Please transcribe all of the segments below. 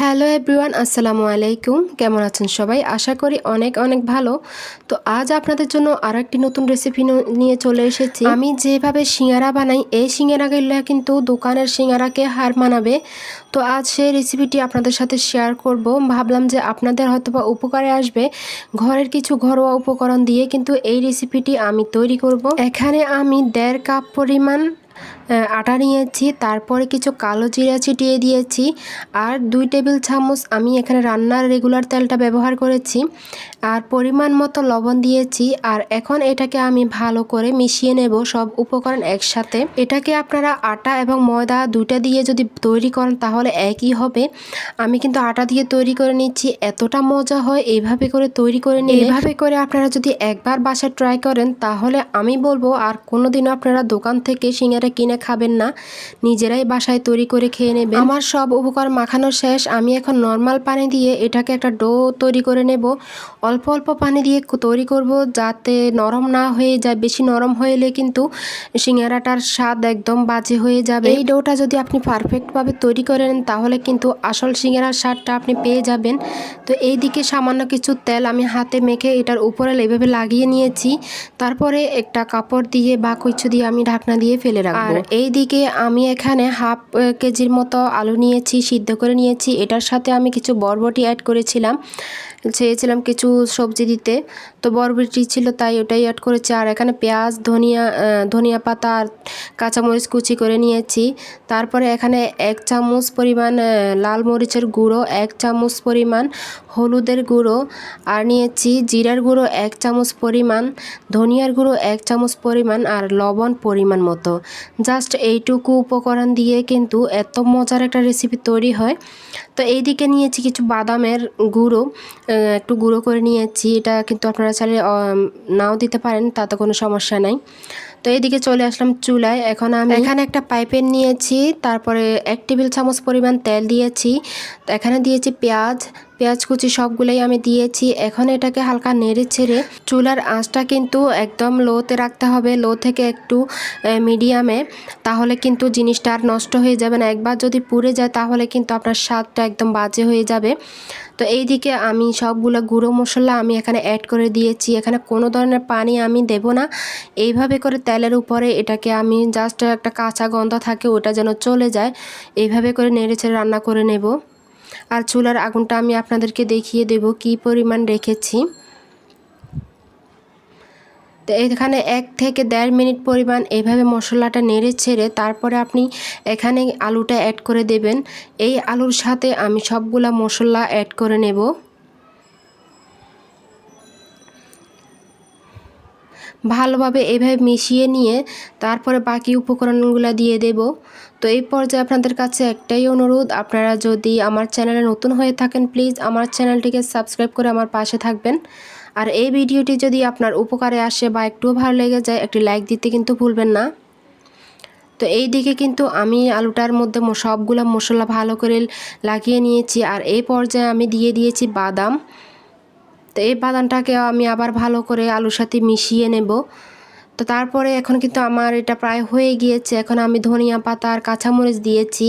Hello everyone, আসসালামু আলাইকুম। কেমন আছেন সবাই? আশা করি অনেক অনেক ভালো। তো আজ আপনাদের জন্য আরও একটি নতুন রেসিপি নিয়ে চলে এসেছি। আমি যেভাবে সিঙ্গারা বানাই, এই সিঙ্গারাগুলো কিন্তু দোকানের সিঙ্গারাকে হার মানাবে। তো আজ সেই রেসিপিটি আপনাদের সাথে শেয়ার করব। ভাবলাম যে আপনাদের হয়তো বা উপকারে আসবে। ঘরের কিছু ঘরোয়া উপকরণ দিয়ে কিন্তু এই রেসিপিটি আমি তৈরি করব। এখানে আমি দেড় কাপ পরিমাণ আটা নিয়েছি, তারপরে কিছু কালো জিরা ছিটিয়ে দিয়েছি, আর দুই টেবিল চামচ আমি এখানে রান্নার রেগুলার তেলটা ব্যবহার করেছি, আর পরিমাণ মতো লবণ দিয়েছি, আর এখন এটাকে আমি ভালো করে মিশিয়ে নেব সব উপকরণ একসাথে। এটাকে আপনারা আটা এবং ময়দা দুইটা দিয়ে যদি তৈরি করেন তাহলে একই হবে। আমি কিন্তু আটা দিয়ে তৈরি করে নিচ্ছি, এতটা মজা হয় এইভাবে করে তৈরি করে নিয়ে এইভাবে করে আপনারা যদি একবার বাসায় ট্রাই করেন তাহলে আমি বলব আর কোনোদিনও আপনারা দোকান থেকে সিঙ্গারা কিনে খাবেন না। নিজেরাই বাসায় তৈরি করে খেয়ে নেবেন। আমার সব উপকরণ মাখানো শেষ। আমি এখন নর্মাল পানি দিয়ে এটাকে একটা ডো তৈরি করে নেব। অল্প অল্প পানি দিয়ে তৈরি করব যাতে নরম না হয়ে যায়। বেশি নরম হইলে কিন্তু সিঙ্গারাটার স্বাদ একদম বাজে হয়ে যাবে। এই ডোটা যদি আপনি পারফেক্টভাবে তৈরি করেন তাহলে কিন্তু আসল সিঙ্গারার স্বাদটা আপনি পেয়ে যাবেন। তো এই দিকে সামান্য কিছু তেল আমি হাতে মেখে এটার উপরে এইভাবে লাগিয়ে নিয়েছি। তারপরে একটা কাপড় দিয়ে বা কিছু দিয়ে আমি ঢাকনা দিয়ে ফেলে রাখব। আর এই দিকে আমি এখানে হাফ কেজির মতো আলু নিয়েছি, সিদ্ধ করে নিয়েছি। এটার সাথে আমি কিছু বরবটি অ্যাড করেছিলাম। চেয়েছিলাম কিছু সবজি দিতে, তো বরবটি ছিল তাই ওটাই অ্যাড করেছি। আর এখানে পেঁয়াজ, ধনিয়া ধনিয়া পাতা আর কাঁচামরিচ কুচি করে নিয়েছি। তারপরে এখানে এক চামচ পরিমাণ লাল মরিচের গুঁড়ো, এক চামচ পরিমাণ হলুদের গুঁড়ো আর নিয়েছি জিরার গুঁড়ো, এক চামচ পরিমাণ ধনিয়ার গুঁড়ো, এক চামচ পরিমাণ আর লবণ পরিমাণ মতো। জাস্ট এইটুকু উপকরণ দিয়ে কিন্তু এত মজার একটা রেসিপি তৈরি হয়। তো এইদিকে নিয়েছি কিছু বাদামের গুঁড়ো একটু গুঁড়ো করে নিয়েছি। এটা কিন্তু আপনারা চাইলে নাও দিতে পারেন, তাতে কোনো সমস্যা নাই। তো এদিকে চলে আসলাম চুলায়। এখন আমি এখানে একটা পাইপেন নিয়েছি, তারপরে এক টেবিল চামচ পরিমাণ তেল দিয়েছি। এখানে দিয়েছি পেঁয়াজ পেঁয়াজ কুচি সবগুলোই আমি দিয়েছি। এখন এটাকে হালকা নেড়ে ছেড়ে চুলার আঁচটা কিন্তু একদম লোতে রাখতে হবে। লো থেকে একটু মিডিয়ামে। তাহলে কিন্তু জিনিসটা আর নষ্ট হয়ে যাবে না। একবার যদি পুড়ে যায় তাহলে কিন্তু আপনার স্বাদটা একদম বাজে হয়ে যাবে। তো এই দিকে আমি সবগুলো গুঁড়ো মশলা আমি এখানে অ্যাড করে দিয়েছি। এখানে কোনো ধরনের পানি আমি দেব না। এইভাবে করে তেলের উপরে এটাকে আমি জাস্ট একটা কাঁচা গন্ধ থাকে ওটা যেন চলে যায়। এইভাবে করে নেড়ে ছেড়ে রান্না করে নেব। আর চুলার আগুনটা আমি আপনাদেরকে দেখিয়ে দেব কি পরিমাণ রেখেছি। তো এখানে এক থেকে দেড় মিনিট পরিমাণ এইভাবে মশলাটা নেড়ে ছেড়ে তারপরে আপনি এখানে আলুটা অ্যাড করে দেবেন। এই আলুর সাথে আমি সবগুলা মশলা অ্যাড করে নেব। ভালোভাবে এভাবে মিশিয়ে নিয়ে তারপরে বাকি উপকরণগুলো দিয়ে দেব। তো এই পর্যায়ে আপনাদের কাছে একটাই অনুরোধ, আপনারা যদি আমার চ্যানেলে নতুন হয়ে থাকেন, প্লিজ আমার চ্যানেলটিকে সাবস্ক্রাইব করে আমার পাশে থাকবেন। আর এই ভিডিওটি যদি আপনার উপকারে আসে বা একটুও ভালো লেগে যায়, একটি লাইক দিতে কিন্তু ভুলবেন না। তো এই দিকে কিন্তু আমি আলুটার মধ্যে সবগুলো মশলা ভালো করে লাগিয়ে নিয়েছি। আর এই পর্যায়ে আমি দিয়ে দিয়েছি বাদাম। তো এই বাদামটাকে আমি আবার ভালো করে আলুর সাথে মিশিয়ে নেব। তো তারপরে এখন কিন্তু আমার এটা প্রায় হয়ে গিয়েছে। এখন আমি ধনিয়া পাতা আর কাঁচামরিচ দিয়েছি।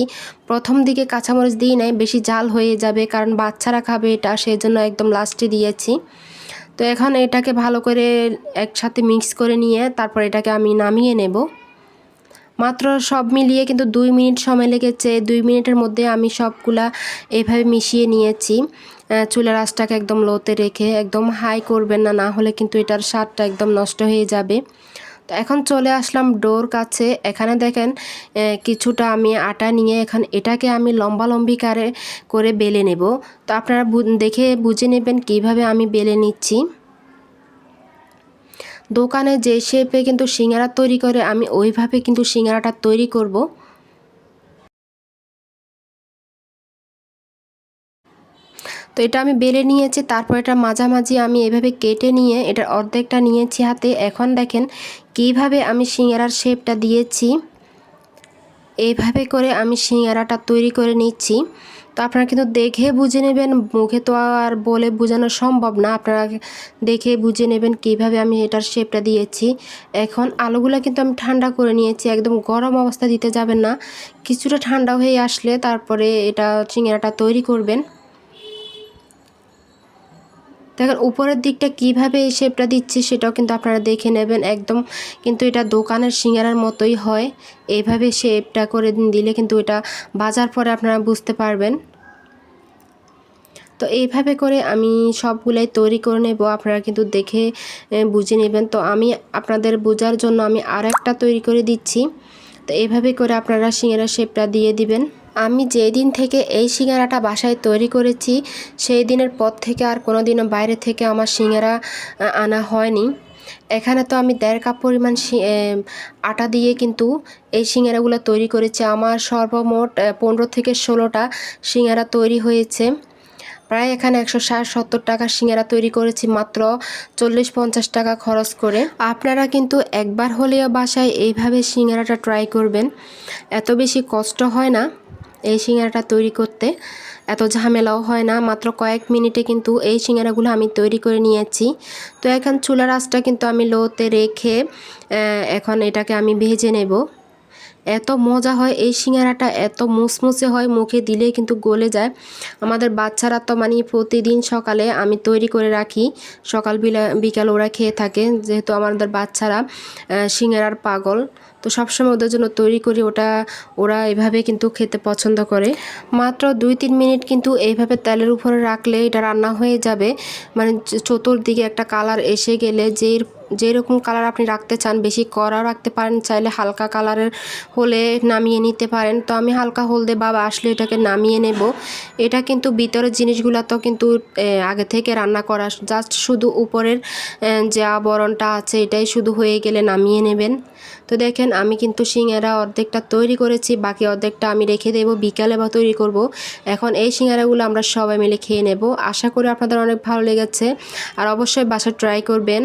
প্রথম দিকে কাঁচামরিচ দিই নাই, বেশি জাল হয়ে যাবে কারণ বাচ্চারা খাবে এটা সেই জন্য একদম লাস্টে দিয়েছি। তো এখন এটাকে ভালো করে একসাথে মিক্স করে নিয়ে তারপর এটাকে আমি নামিয়ে নেব। মাত্র সব মিলিয়ে কিন্তু দুই মিনিট সময় লেগেছে। দুই মিনিটের মধ্যে আমি সবগুলা এইভাবে মিশিয়ে নিয়েছি। চুলের আঁচটাকে একদম লোতে রেখে একদম হাই করবেন না না হলে কিন্তু এটার স্বাদটা একদম নষ্ট হয়ে যাবে। তো এখন চলে আসলাম ডোর কাছে। এখানে দেখেন কিছুটা আমি আটা নিয়ে এখন এটাকে আমি লম্বা লম্বি কারে করে বেলে নেব। তো আপনারা দেখে বুঝে নেবেন কীভাবে আমি বেলে নিচ্ছি। দোকানে যে শেপে কিন্তু সিঙ্গারা তৈরি করে, আমি ওইভাবে কিন্তু সিঙ্গারাটা তৈরি করব। তো এটা আমি বেলে নিয়েছি, তারপর এটা মাঝামাঝি আমি এভাবে কেটে নিয়ে, এটার অর্ধেকটা নিয়েছি হাতে। এখন দেখেন কীভাবে আমি সিঙ্গারার শেপটা দিয়েছি, এইভাবে করে আমি সিঙ্গারাটা তৈরি করে নিচ্ছি। তো আপনারা কিন্তু দেখে বুঝে নেবেন, মুখে তো আর বলে বোঝানো সম্ভব না। আপনারা দেখে বুঝে নেবেন কীভাবে আমি এটার শেপটা দিয়েছি। এখন আলুগুলো কিন্তু আমি ঠান্ডা করে নিয়েছি, একদম গরম অবস্থা দিতে যাবেন না। কিছুটা ঠান্ডা হয়ে আসলে তারপরে এটা চিংড়াটা তৈরি করবেন। দেখেন, উপরের দিকটা কীভাবে এই শেপটা দিচ্ছি সেটাও কিন্তু আপনারা দেখে নেবেন। একদম কিন্তু এটা দোকানের সিঙ্গারার মতোই হয়। এইভাবে শেপটা করে দিলে কিন্তু এটা বাজার পরে আপনারা বুঝতে পারবেন। তো এইভাবে করে আমি সবগুলাই তৈরি করে নেব, আপনারা কিন্তু দেখে বুঝে নেবেন। তো আমি আপনাদের বোঝার জন্য আমি আর একটা তৈরি করে দিচ্ছি। তো এইভাবে করে আপনারা সিঙ্গারা শেপটা দিয়ে দিবেন। আমি যেই দিন থেকে এই সিঙ্গারাটা বাসায় তৈরি করেছি, সেই দিনের পর থেকে আর কোনো দিনও বাইরে থেকে আমার সিঙ্গারা আনা হয়নি। এখানে তো আমি দেড় কাপ পরিমাণ আটা দিয়ে কিন্তু এই সিঙ্গারাগুলো তৈরি করেছি। আমার সর্বমোট পনেরো থেকে ষোলোটা সিঙ্গারা তৈরি হয়েছে। প্রায় এখানে একশো ষাট, সত্তর টাকার সিঙ্গারা তৈরি করেছি, মাত্র চল্লিশ, পঞ্চাশ টাকা খরচ করে। আপনারা কিন্তু একবার হলেও বাসায় এইভাবে সিঙ্গারাটা ট্রাই করবেন। এত বেশি কষ্ট হয় না। এই সিঙ্গারাটা তৈরি করতে। এত ঝামেলাও হয় না, মাত্র কয়েক মিনিটে কিন্তু এই সিঙ্গারাগুলো আমি তৈরি করে নিয়েছি। তো এখন চুলার আঁচটা কিন্তু আমি লোতে রেখে এখন এটাকে আমি ভেজে নেব। এত মজা হয়, এই সিঙ্গারাটা এত মুসমুসে হয়, মুখে দিলে কিন্তু গলে যায়। আমাদের বাচ্চারা তো মানে প্রতিদিন সকালে আমি তৈরি করে রাখি। সকাল বিকাল ওরা খেয়ে থাকে, যেহেতু আমাদের বাচ্চারা সিঙ্গারার পাগল। তো সবসময় ওদের জন্য তৈরি করি, ওটা, ওরা এভাবে কিন্তু খেতে পছন্দ করে। মাত্র দুই তিন মিনিট কিন্তু এইভাবে তেলের উপরে রাখলে এটা রান্না হয়ে যাবে। মানে চতুর্দিকে একটা কালার এসে গেলে যে যেরকম কালার আপনি রাখতে চান, বেশি কড়াও রাখতে পারেন, চাইলে হালকা কালারের হলে নামিয়ে নিতে পারেন। তো আমি হালকা হলদে বা আসলে এটাকে নামিয়ে নেব। এটা কিন্তু ভিতরের জিনিসগুলো তো কিন্তু আগে থেকে রান্না করা জাস্ট শুধু উপরের যে আবরণটা আছে, এটাই শুধু হয়ে গেলে নামিয়ে নেবেন। তো দেখেন আমি কিন্তু সিঙ্গারা অর্ধেকটা তৈরি করেছি, বাকি অর্ধেকটা আমি রেখে দেবো, বিকালে বা তৈরি করব। এখন এই সিঙ্গারাগুলো আমরা সবাই মিলে খেয়ে নেব। আশা করি আপনাদের অনেক ভালো লেগেছে। আর অবশ্যই বাসা ট্রাই করবেন।